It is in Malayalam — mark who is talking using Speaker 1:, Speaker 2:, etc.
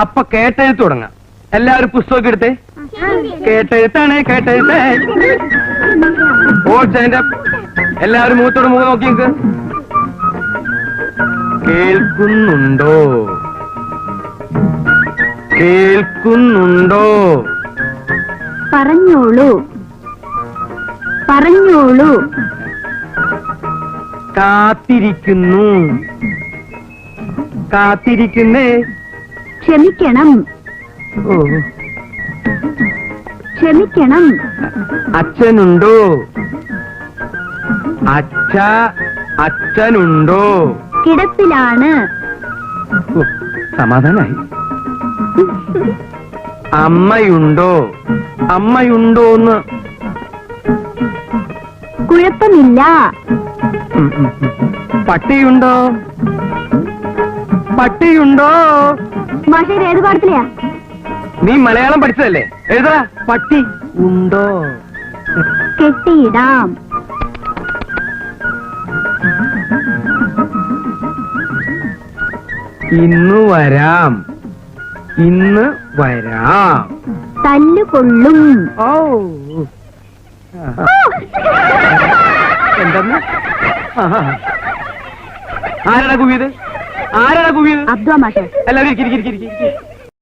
Speaker 1: അപ്പൊ കേട്ടെഴുത്ത് തുടങ്ങാം. എല്ലാവരും പുസ്തകം എടുത്തേ? കേട്ടെഴുത്താണ് കേട്ടെഴുത്ത്. എല്ലാവരും മുഖത്തോട് മുഖം നോക്കി നിൽക്ക്. കേൾക്കുന്നുണ്ടോ? കേൾക്കുന്നുണ്ടോ?
Speaker 2: പറഞ്ഞോളൂ. പറഞ്ഞോളൂ.
Speaker 1: കാത്തിരിക്കുന്നു. കാത്തിരിക്കുന്നേ.
Speaker 2: ക്ഷമിക്കണം. ക്ഷമിക്കണം.
Speaker 1: അച്ഛനുണ്ടോ? അച്ഛ അച്ഛനുണ്ടോ?
Speaker 2: കിടപ്പിലാണ്.
Speaker 1: സമാധാനായി. അമ്മയുണ്ടോ? അമ്മയുണ്ടോന്ന്.
Speaker 2: കുഴപ്പമില്ല.
Speaker 1: ഉം, ഉം, ഉം. പട്ടിയുണ്ടോ? പട്ടിയുണ്ടോ?
Speaker 2: ഏത് പാടത്തിലെയാ?
Speaker 1: നീ മലയാളം പഠിച്ചതല്ലേ? എഴുതാ പട്ടി. ഉണ്ടോ?
Speaker 2: കെട്ടിയിടാം.
Speaker 1: ഇന്ന് വരാം. ഇന്ന് വരാം.
Speaker 2: തല്ലുകൊള്ളും
Speaker 1: ഓ. എന്തെന്ന്? ആരാണ് കുവിയത്? ആരാടാ കുവിയത്
Speaker 2: അബ്ദു മാഷേ
Speaker 1: എല്ലാവരും ഇരിക്ക്.